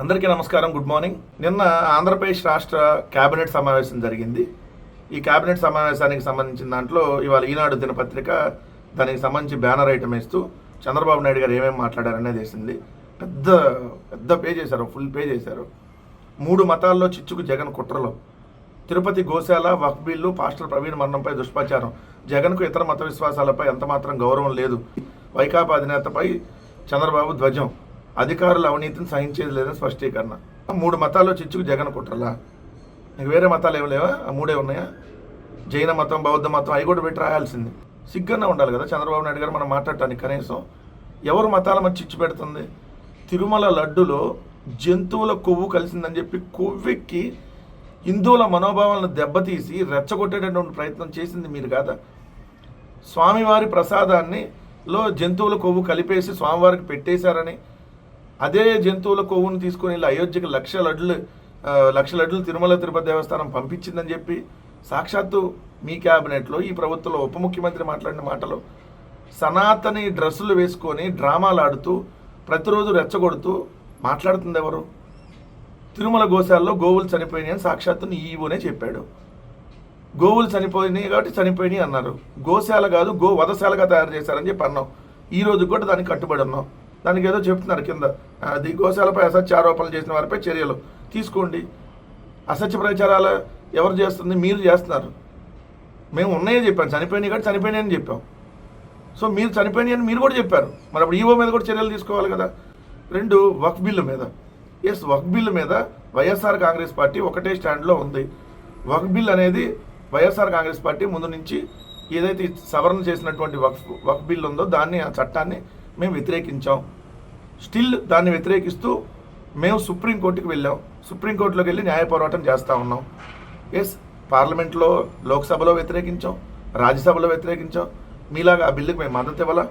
అందరికీ నమస్కారం good morning. నిన్న ఆంధ్రప్రదేశ్ రాష్ట్ర కేబినెట్ సమావేశం జరిగింది. ఈ కేబినెట్ సమావేశానికి సంబంధించిన దాంట్లో ఇవాళ ఈనాడు దినపత్రిక దానికి సంబంధించి బ్యానర్ ఐటమ్ ఇస్తూ చంద్రబాబు నాయుడు గారు ఏమేమి మాట్లాడారనేది వేసింది. పెద్ద పెద్ద పే చేశారు ఫుల్ పే చేశారు మూడు మతాల్లో చిచ్చుకు జగన్ కుట్రలో. తిరుపతి గోశాల వక్ఫ్ బిల్లు పాస్టర్ ప్రవీణ్ మరణంపై దుష్ప్రచారం. జగన్కు ఇతర మత విశ్వాసాలపై ఎంతమాత్రం గౌరవం లేదు. వైకాపా అధినేతపై చంద్రబాబు ధ్వజం. అధికారుల అవినీతిని సహించేది లేదని స్పష్టీకరణ. మూడు మతాల్లో చిచ్చుకు జగన్ కుట్రలా? నీకు వేరే మతాలు ఏమి లేవా? ఆ మూడే ఉన్నాయా? జైన మతం బౌద్ధ మతం అవి కూడా పెట్టి రాయాల్సింది. సిగ్గన్నా ఉండాలి కదా చంద్రబాబు నాయుడు గారు మనం మాట్లాడటానికి కనీసం. ఎవరు మతాల మధ్య చిచ్చు పెడుతుంది? తిరుమల లడ్డులో జంతువుల కొవ్వు కలిసిందని చెప్పి కొవ్వెక్కి హిందువుల మనోభావాలను దెబ్బతీసి రెచ్చగొట్టేటటువంటి ప్రయత్నం చేసింది మీరు కాదా? స్వామివారి ప్రసాదాన్ని లో జంతువుల కొవ్వు కలిపేసి స్వామివారికి పెట్టేశారని అదే జంతువుల కొవ్వును తీసుకుని వెళ్ళి అయోధ్యకి లక్ష లడ్లు లక్ష లడ్లు తిరుమల తిరుపతి దేవస్థానం పంపించిందని చెప్పి సాక్షాత్తు మీ క్యాబినెట్లో ఈ ప్రభుత్వంలో ఉప ముఖ్యమంత్రి మాట్లాడిన మాటలు. సనాతని డ్రెస్సులు వేసుకొని డ్రామాలు ఆడుతూ ప్రతిరోజు రెచ్చగొడుతూ మాట్లాడుతుంది ఎవరు? తిరుమల గోశాలలో గోవులు చనిపోయినాయి అని సాక్షాత్తు ఈవోనే చెప్పాడు. గోవులు చనిపోయినాయి కాబట్టి చనిపోయినాయి అన్నారు. గోశాల కాదు గో వధశాలగా తయారు చేశారని చెప్పి అన్నాం ఈ రోజు కూడా దానికి కట్టుబడి ఉన్నాం దానికి ఏదో చెప్తున్నారు కింద. అది గోశాలపై అసత్య ఆరోపణలు చేసిన వారిపై చర్యలు. తీసుకోండి. అసత్య ప్రచారాలు ఎవరు చేస్తుంది? మీరు చేస్తున్నారు. మేము ఉన్నాయే చెప్పాం. చనిపోయినాయి కాబట్టి చనిపోయినాయి అని చెప్పాం. సో మీరు చనిపోయినాయి అని మీరు కూడా చెప్పారు. మరి అప్పుడు ఈవో మీద కూడా చర్యలు తీసుకోవాలి కదా. రెండు వక్ బిల్లు మీద. ఎస్ వక్ బిల్లు మీద వైఎస్ఆర్ కాంగ్రెస్ పార్టీ ఒకటే స్టాండ్లో ఉంది. వక్ బిల్ అనేది వైఎస్ఆర్ కాంగ్రెస్ పార్టీ ముందు నుంచి ఏదైతే సవరణ చేసినటువంటి వక్ వక్ బిల్ ఉందో దాన్ని ఆ చట్టాన్ని మేము వ్యతిరేకించాం. స్టిల్ దాన్ని వ్యతిరేకిస్తూ మేము సుప్రీంకోర్టుకి వెళ్ళాం. సుప్రీంకోర్టులోకి వెళ్ళి న్యాయ పోరాటం చేస్తూ ఉన్నాం. ఎస్ పార్లమెంట్లో లోక్సభలో వ్యతిరేకించాం. రాజ్యసభలో వ్యతిరేకించాం. మీలాగా ఆ బిల్లుకి మేము మద్దతు ఇవ్వాలా?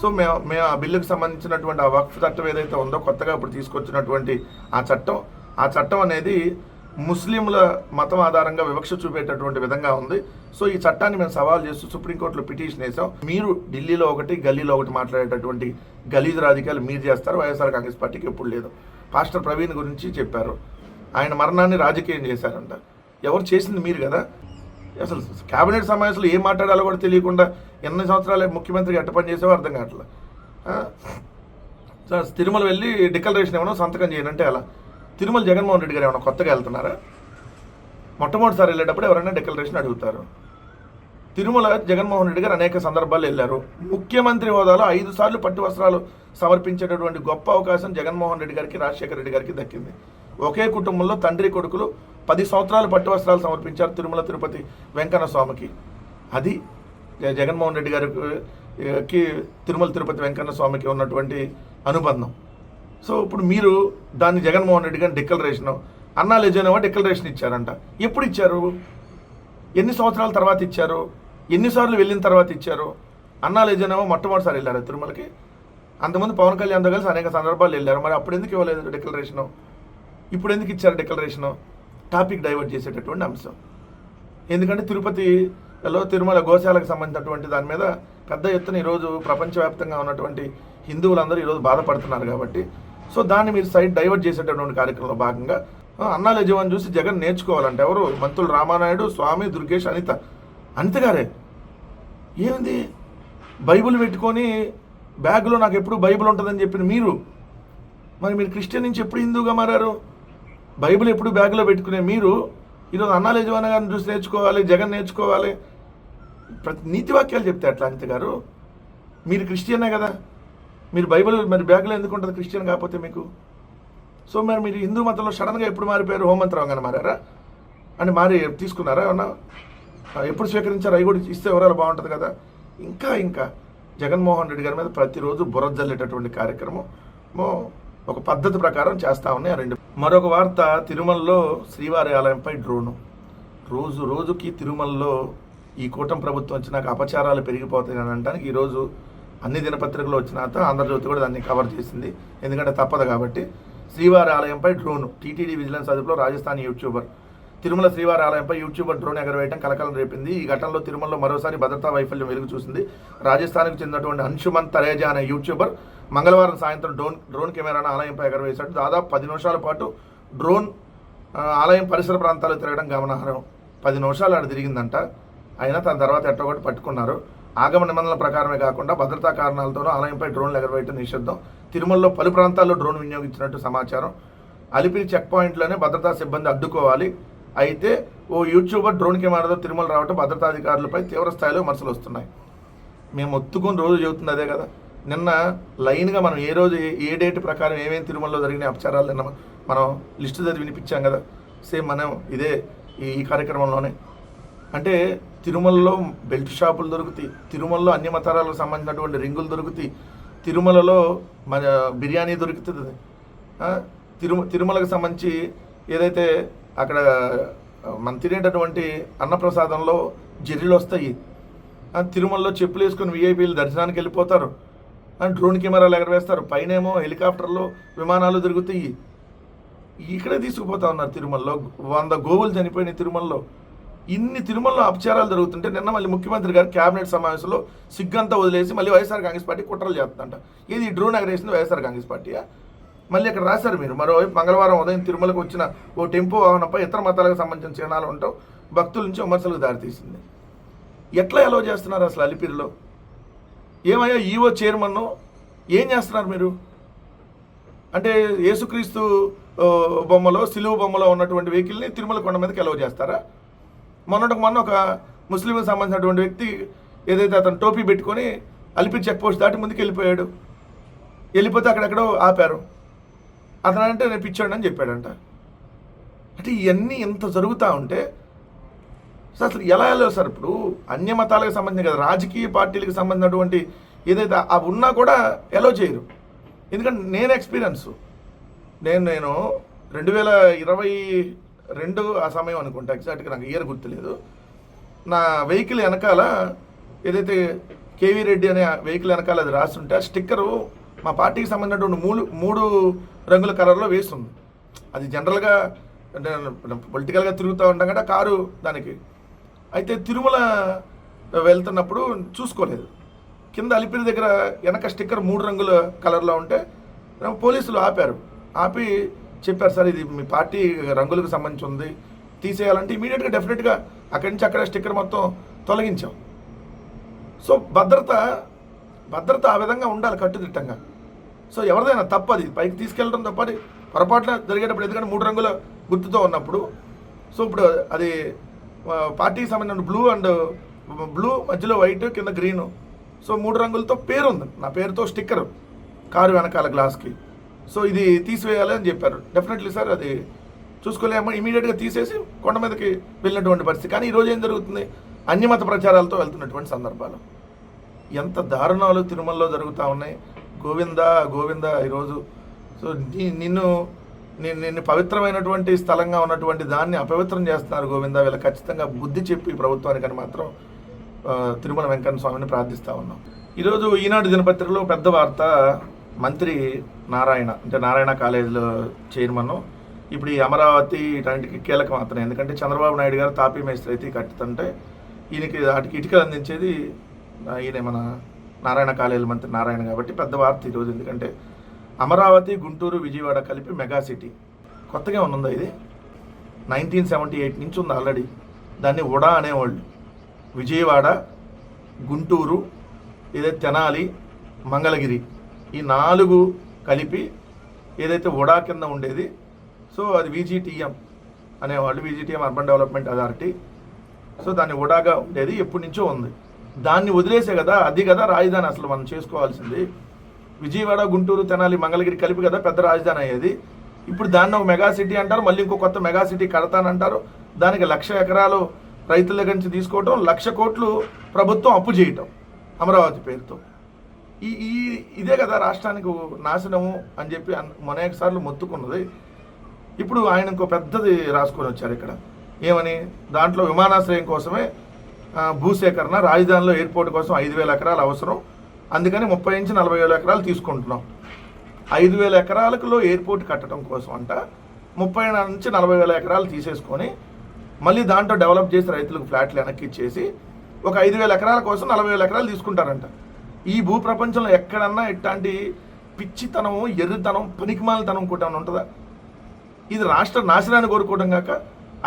సో మేము మేము ఆ బిల్లుకు సంబంధించినటువంటి ఆ వక్ఫ్ చట్టం ఏదైతే ఉందో కొత్తగా ఇప్పుడు తీసుకొచ్చినటువంటి ఆ చట్టం ఆ చట్టం అనేది ముస్లింల మతం ఆధారంగా వివక్ష చూపేటటువంటి విధంగా ఉంది. సో ఈ చట్టాన్ని మేము సవాల్ చేస్తూ సుప్రీంకోర్టులో పిటిషన్ వేసాం మీరు ఢిల్లీలో ఒకటి గల్లీలో ఒకటి మాట్లాడేటటువంటి గలీజ్ రాజకీయాలు మీరు చేస్తారు. వైఎస్ఆర్ కాంగ్రెస్ పార్టీకి ఎప్పుడు లేదు. పాస్టర్ ప్రవీణ్ గురించి చెప్పారు. ఆయన మరణాన్ని రాజకీయం చేశారంట. ఎవరు చేసింది మీరు కదా? అసలు కేబినెట్ సమావేశంలో ఏం మాట్లాడాలో కూడా తెలియకుండా ఎన్ని సంవత్సరాలు ముఖ్యమంత్రికి ఎట్ట పని చేసేవో అర్థం కావట్లేదు తిరుమల వెళ్ళి డిక్లరేషన్ ఇవ్వడం సంతకం చేయనంటే అలా తిరుమల జగన్మోహన్ రెడ్డి గారు ఏమైనా కొత్తగా వెళ్తున్నారా? మొట్టమొదటిసారి వెళ్ళేటప్పుడు ఎవరైనా డిక్లరేషన్ అడుగుతారు. తిరుమల జగన్మోహన్ రెడ్డి గారు అనేక సందర్భాల్లో వెళ్ళారు. ముఖ్యమంత్రి హోదాలో ఐదు సార్లు పట్టు వస్త్రాలు సమర్పించేటటువంటి గొప్ప అవకాశం జగన్మోహన్ రెడ్డి గారికి రాజశేఖర రెడ్డి గారికి దక్కింది. ఒకే కుటుంబంలో తండ్రి కొడుకులు పది సంవత్సరాలు పట్టు వస్త్రాలు సమర్పించారు తిరుమల తిరుపతి వెంకన్న స్వామికి అది జగన్మోహన్ రెడ్డి గారికి తిరుమల తిరుపతి వెంకన్న స్వామికి ఉన్నటువంటి అనుబంధం. సో ఇప్పుడు మీరు దాన్ని జగన్మోహన్ రెడ్డి గారిని డిక్లరేషన్ అన్నా లేజనేమో డిక్లరేషన్ ఇచ్చారంట. ఎప్పుడు ఇచ్చారు? ఎన్ని సంవత్సరాల తర్వాత ఇచ్చారు? ఎన్నిసార్లు వెళ్ళిన తర్వాత ఇచ్చారు? అన్నా లేజనేమో మొట్టమొదటిసారి వెళ్ళారు తిరుమలకి? అంతకుముందు పవన్ కళ్యాణ్తో కలిసి అనేక సందర్భాలు వెళ్ళారు. మరి అప్పుడు ఎందుకు ఇవ్వలేదు డిక్లరేషను ఇప్పుడు ఎందుకు ఇచ్చారు డిక్లరేషను టాపిక్ డైవర్ట్ చేసేటటువంటి అంశం. ఎందుకంటే తిరుపతిలో తిరుమల గోశాలకు సంబంధించినటువంటి దాని మీద పెద్ద ఎత్తున ఈరోజు ప్రపంచవ్యాప్తంగా ఉన్నటువంటి హిందువులందరూ ఈరోజు బాధపడుతున్నారు కాబట్టి సో దాన్ని మీరు సైడ్ డైవర్ట్ చేసేటటువంటి కార్యక్రమంలో భాగంగా అన్నా లజీవన్ చూసి జగన్ నేర్చుకోవాలంటే ఎవరు? మంత్రులు రామానాయుడు స్వామి దుర్గేష్ అనిత. అనిత గారే. ఏమిది? బైబిల్ పెట్టుకొని బ్యాగ్లో నాకు ఎప్పుడు బైబిల్ ఉంటుందని చెప్పిన మీరు? మరి మీరు క్రిస్టియన్ నుంచి ఎప్పుడు హిందూగా మారారు? బైబిల్ ఎప్పుడు బ్యాగ్లో పెట్టుకునే మీరు? ఈరోజు అన్నాల యజమాని గారిని చూసి నేర్చుకోవాలి జగన్ నేర్చుకోవాలి. ప్రతి నీతి వాక్యాలు చెప్తే అట్లా అనిత గారు. మీరు క్రిస్టియనే కదా. మీరు బైబిల్ మరి బ్యాగ్లో ఎందుకు ఉంటుంది? క్రిస్టియన్ కాకపోతే మీకు? సో మరి మీరు హిందూ మతంలో సడన్గా ఎప్పుడు మారిపోయారు? హోమంత్రం గారు మారారా? అని మారి తీసుకున్నారా? ఏమన్నా? ఎప్పుడు స్వీకరించారు? అవి కూడా ఇస్తే వివరాలు బాగుంటుంది కదా. ఇంకా ఇంకా. జగన్మోహన్ రెడ్డి గారి మీద ప్రతిరోజు బురజల్లేటటువంటి కార్యక్రమం. ఒక పద్ధతి ప్రకారం చేస్తూ ఉన్నాయి ఆ రెండు. మరొక వార్త తిరుమలలో శ్రీవారి ఆలయంపై డ్రోను. రోజు రోజుకి తిరుమలలో ఈ కూటమి ప్రభుత్వం వచ్చినాక అపచారాలు పెరిగిపోతాయని అనడానికి ఈరోజు అన్ని దినపత్రికలు వచ్చినాక ఆంధ్రజ్యోతి కూడా దాన్ని కవర్ చేసింది. ఎందుకంటే తప్పదు కాబట్టి. శ్రీవారి ఆలయంపై డ్రోన్. టీటీడీ విజిలెన్స్ అదుపులో రాజస్థాన్ యూట్యూబర్. తిరుమల శ్రీవారి ఆలయంపై యూట్యూబర్ డ్రోన్ ఎగరవేయడం కలకలం రేపింది. ఈ ఘటనలో తిరుమలలో మరోసారి భద్రతా వైఫల్యం వెలుగు చూసింది. రాజస్థాన్కు చెందినటువంటి అంశుమన్ తరేజా అనే యూట్యూబర్ మంగళవారం సాయంత్రం డ్రోన్ డ్రోన్ కెమెరాను ఆలయంపై ఎగరవేశాడు. దాదాపు పది నిమిషాల పాటు డ్రోన్ ఆలయం పరిసర ప్రాంతాలు తిరగడం గమనార్హం. పది నిమిషాలు ఆడ తిరిగిందంట. అయినా తన తర్వాత ఎట్టగొట్టి పట్టుకున్నారు. ఆగమ నిబంధనల ప్రకారమే కాకుండా భద్రతా కారణాలతోనూ ఆలయంపై డ్రోన్లు ఎగరవేయడం నిషిద్ధం. తిరుమలలో పలు ప్రాంతాల్లో డ్రోన్ వినియోగించినట్టు సమాచారం. అలిపిరి చెక్ పాయింట్లోనే భద్రతా సిబ్బంది అడ్డుకోవాలి. అయితే ఓ యూట్యూబర్ డ్రోన్ కెమెరాతో తిరుమల రావడం భద్రతాధికారులపై తీవ్ర స్థాయిలో విమర్శలు వస్తున్నాయి. మేము ఒత్తుకొని రోజు చెబుతుంది అదే కదా. నిన్న లైన్గా మనం ఏ రోజు ఏ- ఏ డేట్ ప్రకారం ఏమేమి తిరుమలలో జరిగిన అపచారాలు నిన్న మనం లిస్టు చదివి వినిపించాం కదా. సేమ్ మనం ఇదే ఈ కార్యక్రమంలోనే. అంటే తిరుమలలో బెల్ట్ షాపులు దొరుకుతాయి. తిరుమలలో అన్ని మతాలకు సంబంధించినటువంటి రింగులు దొరుకుతాయి. తిరుమలలో మన బిర్యానీ దొరుకుతుంది. తిరుమ తిరుమలకు సంబంధించి ఏదైతే అక్కడ మనం తినేటటువంటి అన్నప్రసాదంలో జర్రీలు వస్తాయి. తిరుమలలో చెప్పులు వేసుకుని విఐపీలు దర్శనానికి వెళ్ళిపోతారు. డ్రోన్ కెమెరాలు ఎగరవేస్తారు. పైనేమో హెలికాప్టర్లు విమానాలు తిరుగుతాయి. ఇక్కడే తీసుకుపోతా ఉన్నారు తిరుమలలో. వంద గోవులు చనిపోయినాయి తిరుమలలో. ఇన్ని తిరుమలలో అపచారాలు జరుగుతుంటే నిన్న మళ్ళీ ముఖ్యమంత్రి గారు కేబినెట్ సమావేశంలో సిగ్గంతా వదిలేసి మళ్ళీ వైఎస్ఆర్ కాంగ్రెస్ పార్టీ కుట్రలు చేస్తుందంట. ఇది డ్రోన్ ఎగరేసింది వైఎస్ఆర్ కాంగ్రెస్ పార్టీయా? మళ్ళీ అక్కడ రాశారు మీరు. మరోవైపు మంగళవారం ఉదయం తిరుమలకు వచ్చిన ఓ టెంపో వాహనంపై ఇతర మతాలకు సంబంధించిన చిహ్నాలు ఉంటాం భక్తుల నుంచి విమర్శలకు దారితీసింది. ఎట్లా ఎలో చేస్తున్నారు అసలు అలిపిరిలో? ఏమయ్యా ఈవో చైర్మన్ ఏం చేస్తున్నారు మీరు? అంటే యేసుక్రీస్తు బొమ్మలో సిలువ బొమ్మలో ఉన్నటువంటి వెహికల్ని తిరుమల కొండ మీదకి ఎలవ చేస్తారా? మొన్నటికి మొన్న ఒక ముస్లింకి సంబంధించినటువంటి వ్యక్తి ఏదైతే అతను టోపీ పెట్టుకొని అలిపి చెక్ పోస్ట్ దాటి ముందుకు వెళ్ళిపోయాడు. వెళ్ళిపోతే అక్కడెక్కడో ఆపారు. అతను అంటే నేను పిచ్చాడు అని చెప్పాడంట. అంటే ఇవన్నీ ఇంత జరుగుతూ ఉంటే సార్ అసలు ఎలా వెళ్ళవు సార్ ఇప్పుడు? అన్య మతాలకు సంబంధించి కదా రాజకీయ పార్టీలకు సంబంధించినటువంటి ఏదైతే అవి ఉన్నా కూడా ఎలో చేయరు. ఎందుకంటే నేను ఎక్స్పీరియన్స్ నేను నేను రెండు వేల ఇరవై రెండు ఆ సమయం అనుకుంటా. ఎగ్జాక్ట్గా నాకు ఇయర్ గుర్తులేదు. నా వెహికల్ వెనకాల ఏదైతే కేవీ రెడ్డి అనే వెహికల్ వెనకాల అది రాస్తుంటే ఆ స్టిక్కరు మా పార్టీకి సంబంధించినటువంటి మూడు మూడు రంగుల కలర్లో వేస్తుంది. అది జనరల్గా అంటే పొలిటికల్గా తిరుగుతూ ఉంటాం కదా కారు దానికి. అయితే తిరుమల వెళ్తున్నప్పుడు చూసుకోలేదు. కింద అలిపిరి దగ్గర వెనక స్టిక్కర్ మూడు రంగుల కలర్లో ఉంటే పోలీసులు ఆపారు. ఆపి చెప్పారు సార్ ఇది మీ పార్టీ రంగులకు సంబంధించి ఉంది. తీసేయాలంటే ఇమీడియట్గా డెఫినెట్గా అక్కడి నుంచి అక్కడ స్టిక్కర్ మొత్తం తొలగించాం. సో భద్రత భద్రత ఆ విధంగా ఉండాలి కట్టుదిట్టంగా. సో ఎవరిదైనా తప్పది. పైకి తీసుకెళ్ళడం తప్పది పొరపాటున జరిగేటప్పుడు ఎందుకంటే మూడు రంగుల గుర్తుతో ఉన్నప్పుడు. సో ఇప్పుడు అది పార్టీకి సంబంధించిన బ్లూ అండ్ బ్లూ మధ్యలో వైట్ కింద గ్రీన్ సో మూడు రంగులతో పేరు ఉంది నా పేరుతో స్టిక్కర్. కారు వెనకాల గ్లాస్కి సో ఇది తీసివేయాలి అని చెప్పారు. డెఫినెట్లీ సార్ అది చూసుకోలేమో. ఇమీడియట్గా తీసేసి కొండ మీదకి వెళ్ళినటువంటి పరిస్థితి. కానీ ఈరోజు ఏం జరుగుతుంది? అన్యమత ప్రచారాలతో వెళ్తున్నటువంటి సందర్భాలు. ఎంత దారుణాలు తిరుమలలో జరుగుతూ ఉన్నాయి. గోవింద గోవింద ఈరోజు. సో నిన్ను నిన్ను పవిత్రమైనటువంటి స్థలంగా ఉన్నటువంటి దాన్ని అపవిత్రం చేస్తున్నారు గోవింద. వీళ్ళు ఖచ్చితంగా బుద్ధి చెప్పి ప్రభుత్వానికని మాత్రం తిరుమల వెంకన్న స్వామిని ప్రార్థిస్తూ ఉన్నాం. ఈరోజు ఈనాడు దినపత్రికలో పెద్ద వార్త మంత్రి నారాయణ అంటే నారాయణ కాలేజీలో చైర్మన్. ఇప్పుడు ఈ అమరావతి ఇలాంటికి కీలకం అతను ఎందుకంటే చంద్రబాబు నాయుడు గారు తాపీ మేస్త్రి అయితే కట్టుతుంటే ఈయనకి వాటికి ఇటుకలు అందించేది ఈయన మన నారాయణ కాలేజీ మంత్రి నారాయణ కాబట్టి పెద్ద వార్త ఈరోజు ఎందుకంటే అమరావతి గుంటూరు విజయవాడ కలిపి మెగా సిటీ. కొత్తగా ఉన్నదా ఇది? నైన్టీన్ సెవెంటీ ఎయిట్ నుంచి ఉంది ఆల్రెడీ. దాన్ని ఉడా అనేవాళ్ళు. విజయవాడ గుంటూరు ఏదైతే తెనాలి మంగళగిరి. ఈ నాలుగు కలిపి ఏదైతే ఉడా కింద ఉండేది సో అది విజిటిఎం అనేవాళ్ళు VGTM urban development authority so దాన్ని ఉడాగా ఉండేది ఎప్పటి నుంచో ఉంది. దాన్ని వదిలేసే కదా అది కదా రాజధాని అసలు మనం చేసుకోవాల్సింది. విజయవాడ గుంటూరు తెనాలి మంగళగిరి కలిపి కదా పెద్ద రాజధాని అయ్యేది. ఇప్పుడు దాన్ని ఒక మెగా సిటీ అంటారు మళ్ళీ ఇంకో కొత్త మెగా సిటీ కడతానంటారు దానికి లక్ష ఎకరాలు రైతుల దగ్గర నుంచి తీసుకోవటం లక్ష కోట్లు ప్రభుత్వం అప్పు చేయటం అమరావతి పేరుతో. ఈ ఈ ఇదే కదా రాష్ట్రానికి నాశనము అని చెప్పి అన్- అనేక సార్లు మొత్తుకున్నది. ఇప్పుడు ఆయన ఇంకో పెద్దది రాసుకొని వచ్చారు ఇక్కడ. ఏమని? దాంట్లో విమానాశ్రయం కోసమే భూసేకరణ రాజధానిలో ఎయిర్పోర్ట్ కోసం ఐదు వేల ఎకరాలు అవసరం. అందుకని ముప్పై నుంచి నలభై వేల ఎకరాలు తీసుకుంటున్నాం. ఐదు వేల ఎకరాలకులో ఎయిర్పోర్ట్ కట్టడం కోసం అంట ముప్పై నుంచి నలభై వేల ఎకరాలు తీసేసుకొని మళ్ళీ దాంట్లో డెవలప్ చేసి రైతులకు ఫ్లాట్లు వెనక్కి ఇచ్చేసి ఒక ఐదు వేల ఎకరాల కోసం నలభై వేల ఎకరాలు తీసుకుంటారంట. ఈ భూ ప్రపంచంలో ఎక్కడన్నా ఇట్లాంటి పిచ్చితనం ఎర్రితనం పనికిమాలతనం కూడా ఉంటుందా? ఇది రాష్ట్ర నాశనాన్ని కోరుకోవడం కాక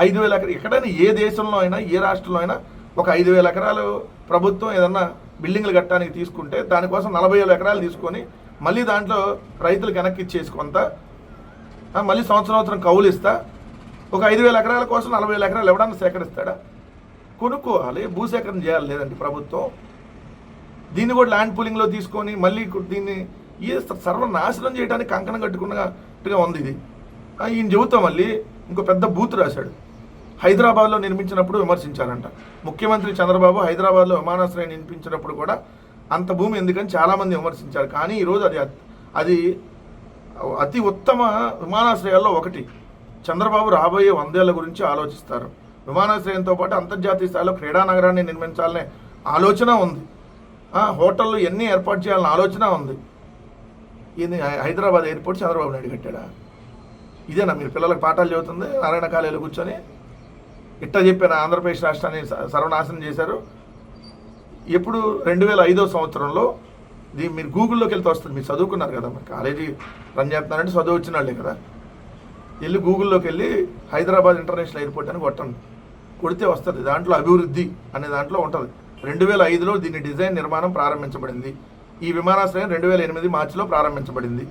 ఐదు వేల ఎకరా ఎక్కడైనా ఏ దేశంలో అయినా ఏ రాష్ట్రంలో అయినా ఒక ఐదు వేల ఎకరాలు ప్రభుత్వం ఏదన్నా బిల్డింగ్లు కట్టడానికి తీసుకుంటే దానికోసం నలభై వేల ఎకరాలు తీసుకొని మళ్ళీ దాంట్లో రైతులు వెనక్కి ఇచ్చేసి కొంత మళ్ళీ సంవత్సరం సంవత్సరం కౌలు ఇస్తా ఒక ఐదు వేల ఎకరాల కోసం నలభై వేల ఎకరాలు ఎవడన్నా సేకరిస్తాడా? కొనుక్కోవాలి భూసేకరణ చేయాలి లేదండి ప్రభుత్వం. దీన్ని కూడా ల్యాండ్ పూలింగ్లో తీసుకొని మళ్ళీ దీన్ని ఈ సర్వనాశనం చేయడానికి కంకణం కట్టుకున్నట్టుగా ఉంది ఇది. ఆ, ఈయన చెబుతాం మళ్ళీ ఇంకో పెద్ద బూత్ రాశాడు. హైదరాబాద్లో నిర్మించినప్పుడు విమర్శించారంట. ముఖ్యమంత్రి చంద్రబాబు హైదరాబాద్లో విమానాశ్రయం నిర్మించినప్పుడు కూడా అంత భూమి ఎందుకని చాలామంది విమర్శించారు. కానీ ఈరోజు అది అది అతి ఉత్తమ విమానాశ్రయాల్లో ఒకటి. చంద్రబాబు రాబోయే వందేళ్ళ గురించి ఆలోచిస్తారు. విమానాశ్రయంతో పాటు అంతర్జాతీయ స్థాయిలో క్రీడా నగరాన్ని నిర్మించాలనే ఆలోచన ఉంది. హోటళ్ళు ఎన్ని ఏర్పాటు చేయాలని ఆలోచన ఉంది. ఇది హైదరాబాద్ ఎయిర్పోర్ట్ చంద్రబాబు నాయుడు కట్టాడా? ఇదేనా మీరు పిల్లలకు పాఠాలు చెబుతుంది నారాయణ కాలేజీలో కూర్చొని ఇట్ట చెప్పిన ఆంధ్రప్రదేశ్ రాష్ట్రాన్ని సర్వనాశనం చేశారు. ఎప్పుడు రెండు వేల ఐదో సంవత్సరంలో ఇది మీరు గూగుల్లోకి వెళ్తే వస్తుంది మీరు చదువుకున్నారు కదా మరి కాలేజీ రన్ చేస్తున్నారంటే చదువు వచ్చిన వాళ్ళే కదా. వెళ్ళి గూగుల్లోకి వెళ్ళి హైదరాబాద్ ఇంటర్నేషనల్ ఎయిర్పోర్ట్ అని కొట్టండి. కొడితే వస్తుంది దాంట్లో అభివృద్ధి అనే దాంట్లో ఉంటుంది. రెండు వేల ఐదులో దీని డిజైన్ నిర్మాణం ప్రారంభించబడింది. ఈ విమానాశ్రయం రెండు వేల ఎనిమిది మార్చిలో ప్రారంభించబడింది.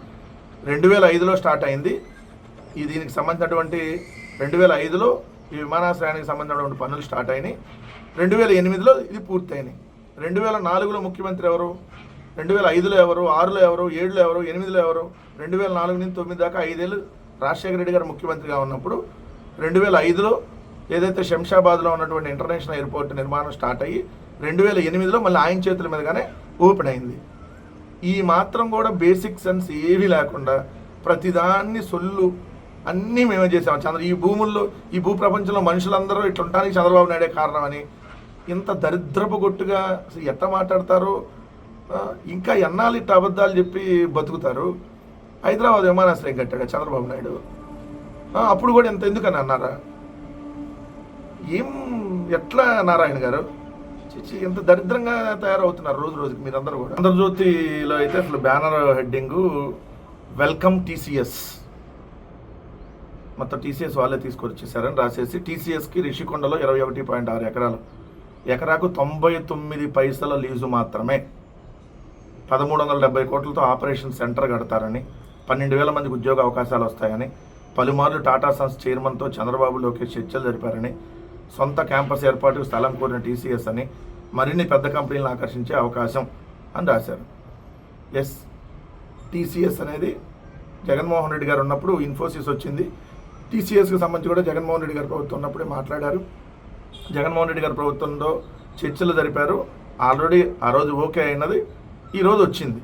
రెండు వేల ఐదులో స్టార్ట్ అయింది. ఈ దీనికి సంబంధించినటువంటి రెండు వేల ఐదులో ఈ విమానాశ్రయానికి సంబంధించినటువంటి పనులు స్టార్ట్ అయినాయి. రెండు వేల ఎనిమిదిలో ఇది పూర్తయినాయి. రెండు వేల నాలుగులో ముఖ్యమంత్రి ఎవరు? రెండు వేల ఐదులో ఎవరు? ఆరులో ఎవరు? ఏడులో ఎవరు? ఎనిమిదిలో ఎవరు? రెండు వేల నాలుగు నుంచి తొమ్మిది దాకా ఐదేళ్ళు రాజశేఖర రెడ్డి గారు ముఖ్యమంత్రిగా ఉన్నప్పుడు రెండు వేల ఐదులో ఏదైతే శంషాబాద్లో ఉన్నటువంటి ఇంటర్నేషనల్ ఎయిర్పోర్ట్ నిర్మాణం స్టార్ట్ అయ్యి రెండు వేల ఎనిమిదిలో మళ్ళీ ఆయన చేతుల మీదగానే ఓపెన్ అయింది. ఈ మాత్రం కూడా బేసిక్ సెన్స్ ఏమీ లేకుండా ప్రతిదాన్ని సొల్లు అన్నీ మేమే చేసాం. చంద్ర ఈ భూముల్లో ఈ భూ ప్రపంచంలో మనుషులందరూ ఇట్లా ఉండడానికి చంద్రబాబు నాయుడే కారణమని ఇంత దరిద్రపు గొట్టుగా అసలు ఎట్లా మాట్లాడతారు ఇంకా ఎన్నాళ్ళు ఇట్లా అబద్ధాలు చెప్పి బతుకుతారు? హైదరాబాద్ విమానాశ్రయం కట్టాడు చంద్రబాబు నాయుడు. అప్పుడు కూడా ఇంత ఎందుకని అన్నారా? ఏం ఎట్లా నారాయణ గారు? చిచి ఎంత దరిద్రంగా తయారవుతున్నారు రోజు రోజుకి మీరందరూ కూడా. ఆంధ్రజ్యోతిలో అయితే అసలు బ్యానర్ హెడ్డింగ్ వెల్కమ్ టీసీఎస్. మొత్తం టీసీఎస్ వాళ్ళే తీసుకొచ్చేసారని రాసేసి టీసీఎస్కి రిషికొండలో ఇరవై ఒకటి పాయింట్ ఆరు ఎకరాలు. ఎకరాకు తొంభై తొమ్మిది పైసల లీజు మాత్రమే. పదమూడు వందల డెబ్బై కోట్లతో ఆపరేషన్ సెంటర్ కడతారని పన్నెండు వేల మందికి ఉద్యోగ అవకాశాలు వస్తాయని పలుమార్లు టాటా సన్స్ చైర్మన్తో చంద్రబాబు లోకేష్ చర్చలు జరిపారని సొంత క్యాంపస్ ఏర్పాటుకు స్థలం కోరిన టీసీఎస్ అని మరిన్ని పెద్ద కంపెనీలను ఆకర్షించే అవకాశం అని రాశారు. ఎస్ టీసీఎస్ అనేది జగన్మోహన్ రెడ్డి గారు ఉన్నప్పుడు ఇన్ఫోసిస్ వచ్చింది. టీసీఎస్కి సంబంధించి కూడా జగన్మోహన్ రెడ్డి గారు ప్రభుత్వం ఉన్నప్పుడే మాట్లాడారు. జగన్మోహన్ రెడ్డి గారి ప్రభుత్వంలో చర్చలు జరిపారు. ఆల్రెడీ ఆ రోజు ఓకే అయినది. ఈరోజు వచ్చింది.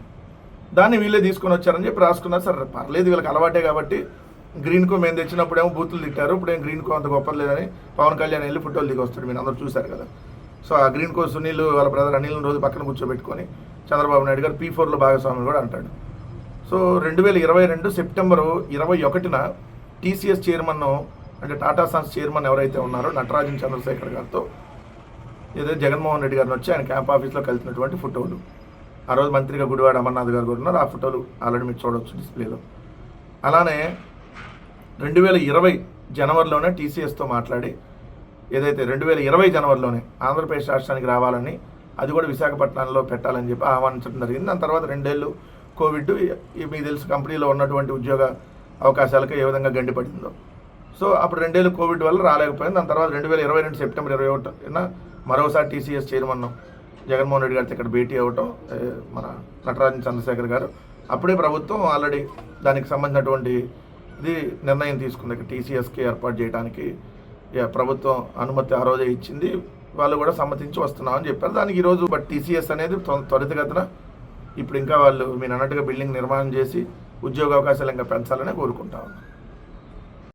దాన్ని వీళ్ళే తీసుకొని వచ్చారని చెప్పి రాసుకున్నారు. సార్ పర్లేదు వీళ్ళకి అలవాటే కాబట్టి గ్రీన్ కో మేము తెచ్చినప్పుడేమో బూతులు తిట్టారు. ఇప్పుడు గ్రీన్ కో అంత గొప్ప లేదని పవన్ కళ్యాణ్ వెళ్ళి ఫోటోలు దిగి వస్తాడు మీరు అందరూ చూశారు కదా. సో ఆ గ్రీన్ కో సునీల్ వాళ్ళ బ్రదర్ అనిల్ రోజు పక్కన కూర్చోబెట్టుకొని చంద్రబాబు నాయుడు గారు పీ ఫోర్లో భాగస్వామి కూడా అంటాడు. సో రెండు వేల ఇరవై రెండు సెప్టెంబరు ఇరవై ఒకటిన టీసీఎస్ చైర్మన్ అంటే టాటా సన్స్ చైర్మన్ ఎవరైతే ఉన్నారో నటరాజన్ చంద్రశేఖర్ గారితో ఏదో జగన్మోహన్ రెడ్డి గారిని వచ్చి ఆయన క్యాంప్ ఆఫీస్లో కలిసినటువంటి ఫోటోలు. ఆ రోజు మంత్రిగా గుడివాడ అమర్నాథ్ గారు కూడా ఉన్నారు. ఆ ఫోటోలు ఆల్రెడీ మీరు చూడవచ్చు డిస్ప్లేలో అలానే రెండు వేల ఇరవై జనవరిలోనే టీసీఎస్తో మాట్లాడి ఏదైతే రెండు వేల ఇరవై జనవరిలోనే ఆంధ్రప్రదేశ్ రాష్ట్రానికి రావాలని అది కూడా విశాఖపట్నంలో పెట్టాలని చెప్పి ఆహ్వానించడం జరిగింది. దాని తర్వాత రెండేళ్ళు కోవిడ్ ఈ మీకు తెలుసు కంపెనీలో ఉన్నటువంటి ఉద్యోగ అవకాశాలకు ఏ విధంగా గండిపడిందో సో అప్పుడు రెండేళ్ళు కోవిడ్ వల్ల రాలేకపోయింది. దాని తర్వాత రెండు వేల ఇరవై రెండు సెప్టెంబర్ ఇరవై ఒకటిన మరోసారి టీసీఎస్ చైర్మన్ జగన్మోహన్ రెడ్డి గారితో ఇక్కడ భేటీ అవ్వటం మన నటరాజన్ చంద్రశేఖర్ గారు. అప్పుడే ప్రభుత్వం ఆల్రెడీ దానికి సంబంధించినటువంటి ఇది నిర్ణయం తీసుకుంది. టీసీఎస్కి ఏర్పాటు చేయడానికి ప్రభుత్వం అనుమతి ఆ రోజే ఇచ్చింది. వాళ్ళు కూడా సమ్మతించి వస్తున్నామని చెప్పారు. దానికి ఈరోజు బట్ టీసీఎస్ అనేది త్వరితగతిన ఇప్పుడు ఇంకా వాళ్ళు మీరు అన్నట్టుగా బిల్డింగ్ నిర్మాణం చేసి ఉద్యోగ అవకాశాలు ఇంకా పెంచాలని కోరుకుంటా ఉన్నాను